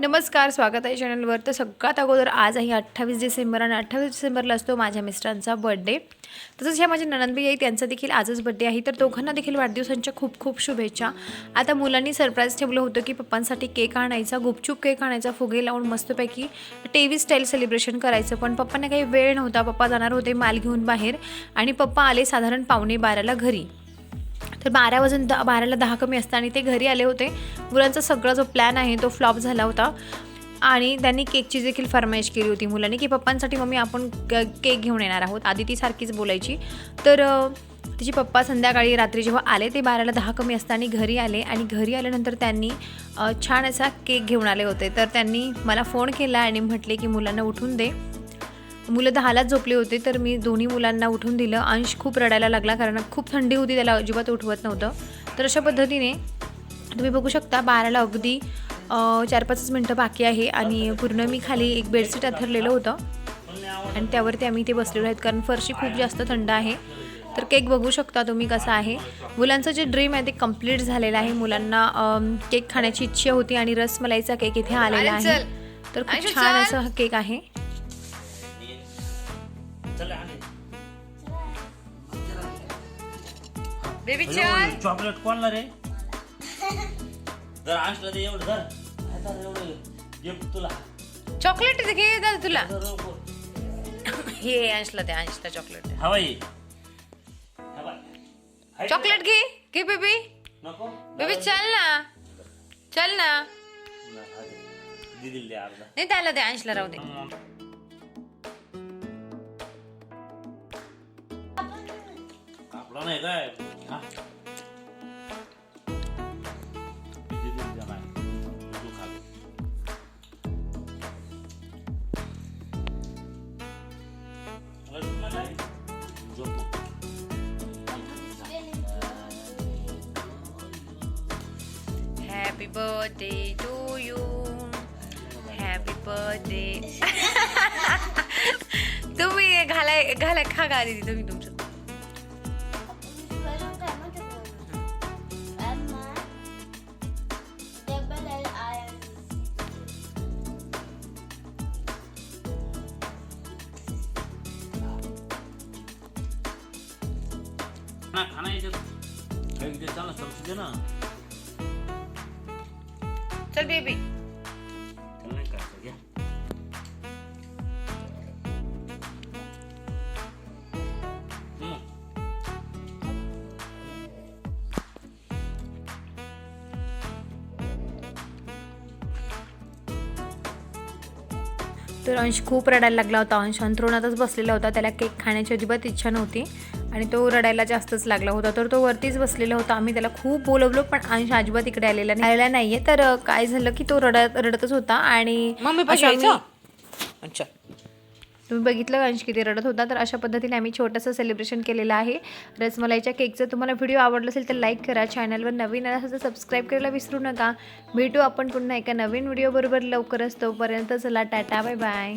नमस्कार स्वागत आहे चॅनलवर. तर सगळ्यात अगोदर आज आहे अठ्ठावीस डिसेंबर आणि अठ्ठावीस डिसेंबरला असतो माझ्या मिस्टरांचा बर्थडे तसंच ह्या माझ्या ननंदबाई आहे त्यांचा देखील आजच बड्डे आहे. तर दोघांना देखील वाढदिवसांच्या खूप खूप शुभेच्छा. आता मुलांनी सरप्राईज ठेवलं होतं की पप्पांसाठी केक आणायचा गुपचूप केक आणायचा फुगे लावून मस्तपैकी टेवी व्ही स्टाईल सेलिब्रेशन करायचं. पण पप्पांना काही वेळ नव्हता. पप्पा जाणार होते माल घेऊन बाहेर आणि पप्पा आले साधारण पावणे बाराला घरी. तर बारा वाजून द बाराला दहा कमी असता आणि ते घरी आले होते. मुलांचा सगळा जो प्लॅन आहे तो फ्लॉप झाला होता. आणि त्यांनी केकची देखील फरमाईश केली होती मुलांनी की पप्पांसाठी मम्मी आपण क- केक घेऊन येणार आहोत. आधी ती सारखीच बोलायची. तर तिचे पप्पा संध्याकाळी रात्री जेव्हा आले ते बाराला दहा कमी असता आणि घरी आले. आणि घरी आल्यानंतर त्यांनी छान असा केक घेऊन आले होते. तर त्यांनी मला फोन केला आणि म्हटले की मुलांना उठून दे. मुलं दहालाच झोपले होते तर मी दोन्ही मुलांना उठून दिलं. अंश खूप रडायला लागला कारण खूप थंडी होती त्याला अजिबात उठवत नव्हतं. तर अशा पद्धतीने तुम्ही बघू शकता बाराला अगदी चार पाचच मिनटं बाकी आहे आणि पूर्ण मी खाली एक बेडशीट अथरलेलं होतं. आणि त्यावरती आम्ही इथे बसलेलो आहेत कारण फरशी खूप जास्त थंड आहे. तर केक बघू शकता तुम्ही कसा आहे. मुलांचं जे ड्रीम आहे ते कंप्लीट झालेलं आहे. मुलांना केक खाण्याची इच्छा होती आणि रसमलाईचा केक इथे आलेला आहे. तर खूप छान असा हा केक आहे. बेबी एवढं चॉकलेट कोणला रे? जर आणलं ते एवढं धर. काय एवढं गिफ्ट तुला. चॉकलेट घे दादा तुला. हे अंशला ते अंशला चॉकलेट हवा ये हवा. हाय का? चॉकलेट घे घे बेबी. नको. बेबी चल ना. चल ना. नाही, हा दे. दीदीला दे अर्धा. नाही त्याला दे अंशला राहू दे आपला नाही काय हा. दीदीला दे बाय. तू खा. मला झोप नाही लागली. झोप. Happy birthday to you happy birthday तुम्ही घालाय घालाय खा गा दीदी तुम्ही तुमचं ना खाना याच्यात काही दे चांगलं समजू दे ना चल बेबी त्याला तर अंश खूप रडायला लागला होता. अंश अंथरुणातच बसलेला होता. त्याला केक खाण्याची अजिबात इच्छा नव्हती आणि तो रडायला जास्तच लागला होता. तर तो वरतीच बसलेला होता. आम्ही त्याला खूप बोलवलो पण अंश अजिबात इकडे आलेला नाही. आलेला नाहीये. तर काय झालं की तो रडत रडतच होता आणि आम्ही- अच्छा. तुम्ही बघितलं अंश किती रडत होता? तर अशा पद्धतीने आम्ही छोटंसं सेलिब्रेशन केलेलं आहे. रसमलाईच्या केकचं तुम्हाला व्हिडिओ आवडला असेल तर लाईक करा. चॅनलवर नवीन असेल तर सबस्क्राईब करायला विसरू नका. भेटू आपण पुन्हा एका नवीन व्हिडिओबरोबर लवकरच. तोपर्यंत चला टाटा बाय बाय